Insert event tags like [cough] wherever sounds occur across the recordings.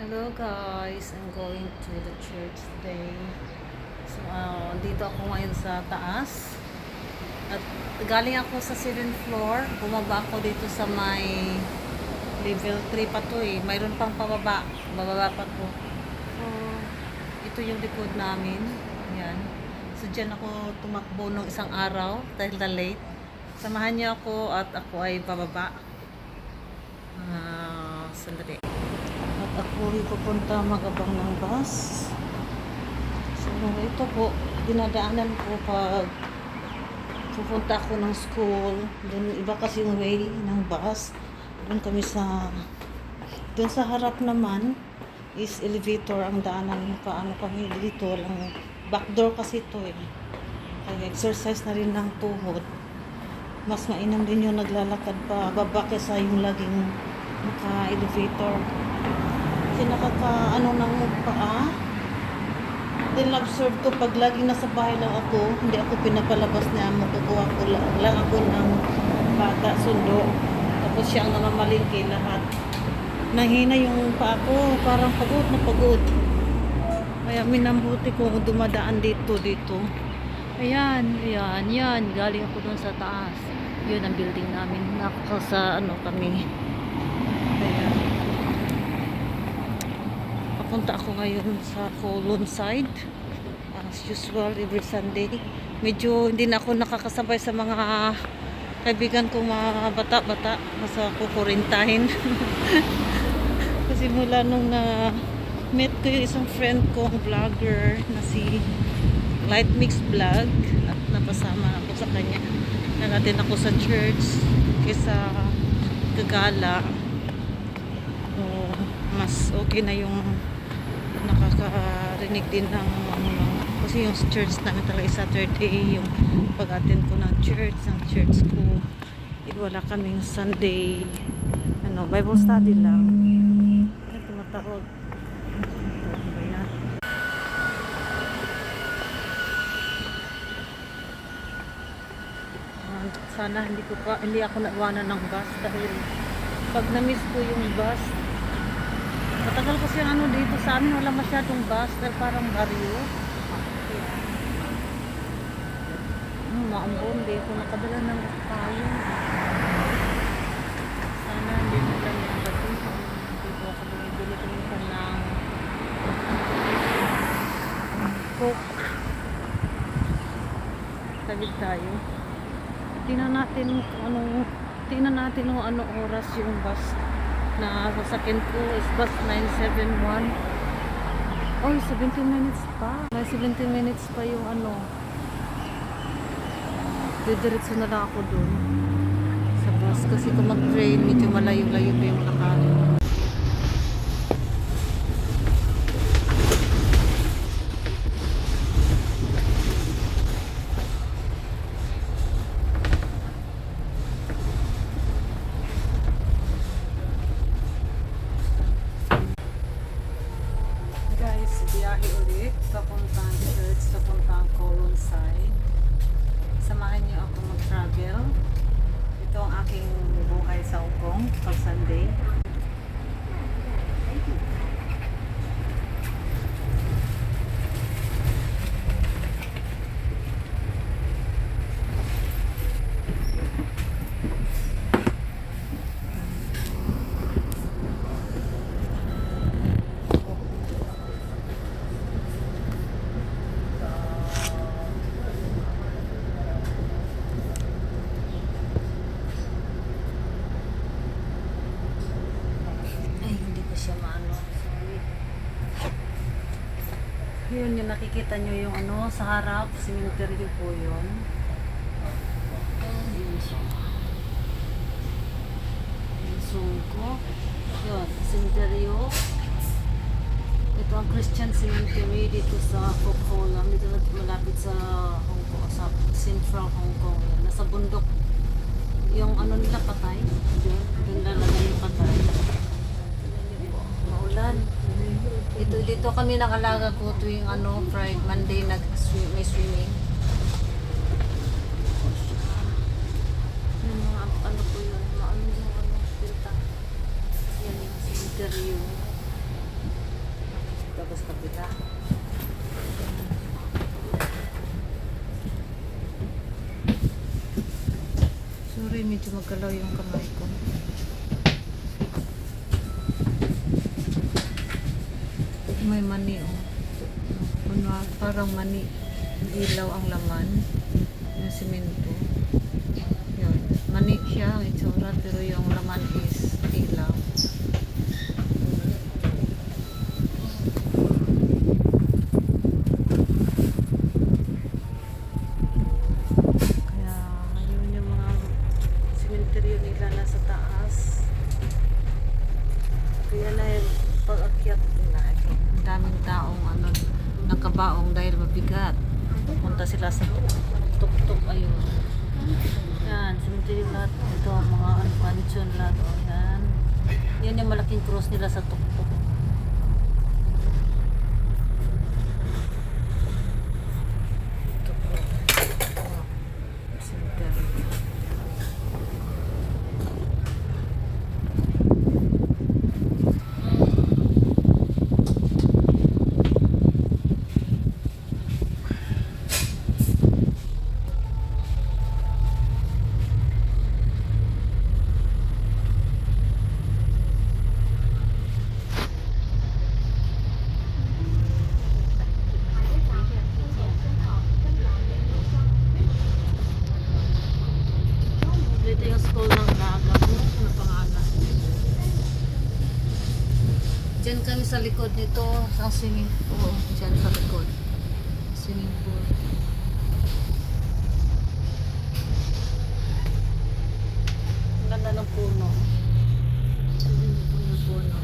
Hello guys, I'm going to the church today. So, uh, dito ako ngayon sa taas. At galing ako sa 7th floor. Bumaba ako dito sa may level 3 pa to eh. Mayroon pang pababa. Bababa pa to. So, ito yung likod namin. Yan. So, dyan ako tumakbo nung isang araw dahil na late. Samahan niyo ako at ako ay bababa. Ah, sandali. Ako ay pupunta magabang ng bus. So, ito po, dinadaanan ko pag pupunta ako ng school. Doon, iba kasi yung way ng bus. Doon kami sa, doon sa harap naman is elevator ang daanan paano kami dito lang backdoor kasi ito eh kaya exercise na rin ng tuhod mas mainam din yung naglalakad pa baba kaysa yung laging naka elevator kasi nakaka ano ng paa. Then observe ko pag laging nasa bahay lang ako hindi ako pinapalabas niya makukuha ko lang, lang ako ng bata sundo. Tapos siya ang namamalingki lahat. Nahina yung paa ko parang pagod na pagod. Kaya minambuti ko dumadaan dito dito. Ayan ayan yan galing ako dun sa taas. Yun ang building namin. Naka sa ano kami ayan papunta ako ngayon sa Colon side as usual every Sunday. Medyo hindi na ako nakakasabay sa mga kaibigan kong mga bata-bata. Basta ako kurintahin. [laughs] Kasi mula nung na meet ko yung isang friend kong vlogger na si Light Mix Vlog at napasama ako sa kanya. Na natin ako sa church kaysa gagala. O mas okay na yung nakakarinig din ng lang. kasi yung church namin talaga Saturday yung pag-attend ko ng church ng church ko wala kaming Sunday ano, Bible study lang ano tumatawag Ah, sana hindi ko pa hindi ako naiwanan ng bus dahil pag na-miss ko yung bus kasi ano dito sa amin wala masyadong bus dahil parang baryo. Hmm, maambon di ako nakadala ng tayo sana hindi yung gabi hindi ko ako bumibili ko minsan ng coke. Tagid tayo. Tingnan natin kung anong tingnan natin kung ano oras yung bus na sasakyan ko is bus 971 oh 17 minutes pa. May 17 minutes pa yung ano. Didiretso na lang ako dun sa bus kasi kung mag-train medyo malayo-layo pa yung lakarin Guys, biyahe ulit. Papuntang church, papuntang Colon side. Samahan niyo ako mag-travel. Ito ang aking buhay sa Hong Kong pag Sunday. Ay, hindi ko siya maano. Sorry. Yun, yung nakikita nyo yung ano, sa harap, cemetery po yun. Yun. Yung sungko. Yun, cemetery. Ito ang Christian cemetery dito sa Coquolam. Dito malapit sa Hong Kong, sa Central Hong Kong. Nasa bundok. Yung ano nila patay. Doon, doon lalagay yung patay. Ito dito kami nakalaga ko tuwing ano, Friday, Monday nag -swim, may swimming. Yung mga ano po yun, maano yung ano, filta. Yan yung yun. sa kabila. Sorry, medyo magalaw yung kamay ko. May mani oh. Kunwa, parang mani. Ilaw ang laman. Yung simento. Yun. Mani siya ang itsura pero yung laman is ilaw. Kaya yun yung mga simenteryo nila nasa taas. Kaya na yung pag-akyat nila ito. Ang daming taong ano, nakabaong dahil mabigat. Punta sila sa tuk-tuk ayun. Yan, simenteryo lahat. Ito ang mga ano, pansyon lahat. Yan. Yan yung malaking cross nila sa tuk-tuk. Ito po. Oh, cemetery. Dito yung school ng Naga ko na pangalan. Diyan kami sa likod nito, sa swimming pool. Diyan sa likod. Swimming pool. Ang ganda ng puno. Puno, puno.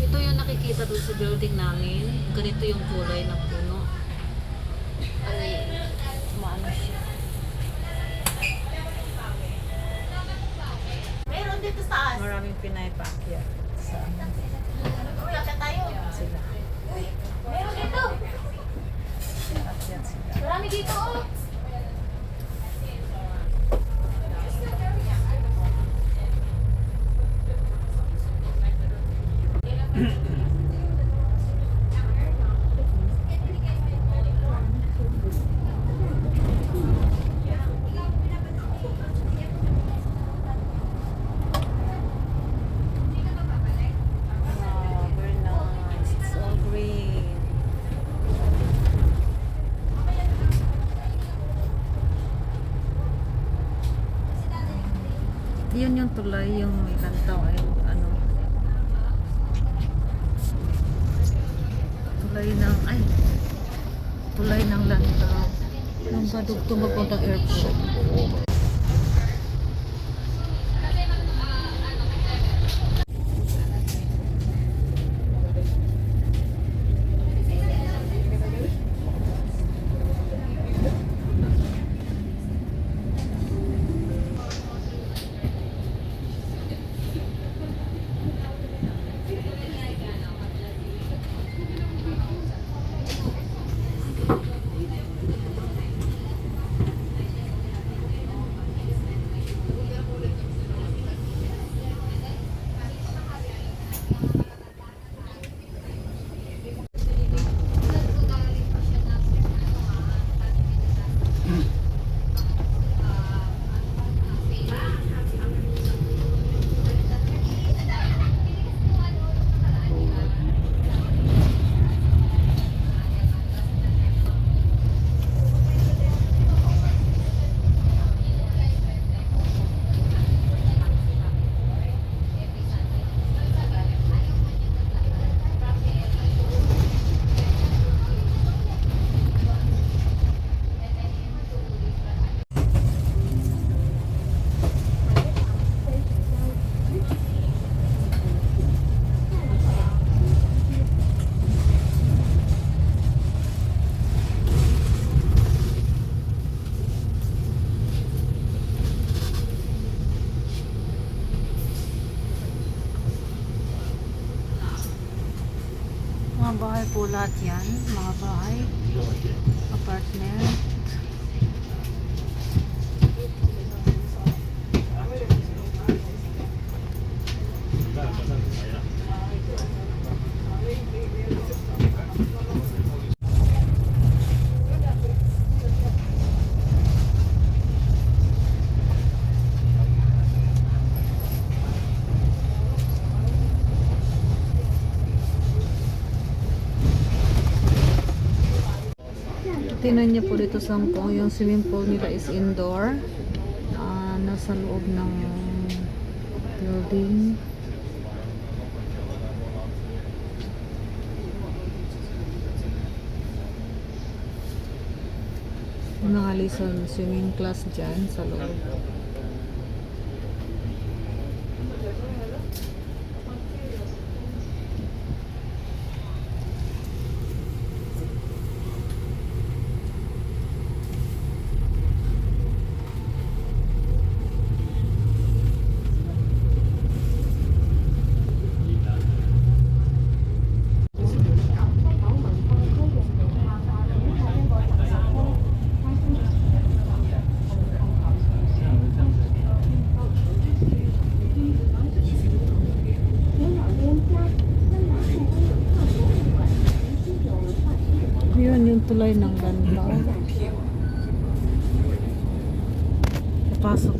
Ito yung nakikita doon sa building namin. Ganito yung kulay ng puno. Ay, maano siya. Meron dito sa taas. Maraming Pinay paakyat sa tulay, yung may lantaw ay ano. Tulay ng, ay, tulay ng lantaw. Nung badugtong magpuntang airport. Bahay po lahat yan. Mga bahay. Apartment. Niyo po dito sa Hong yung swimming pool nila is indoor. Ah, nasa loob ng building. Mga lesson swimming class dyan sa loob. Yun yung tulay ng Lanao. Papasok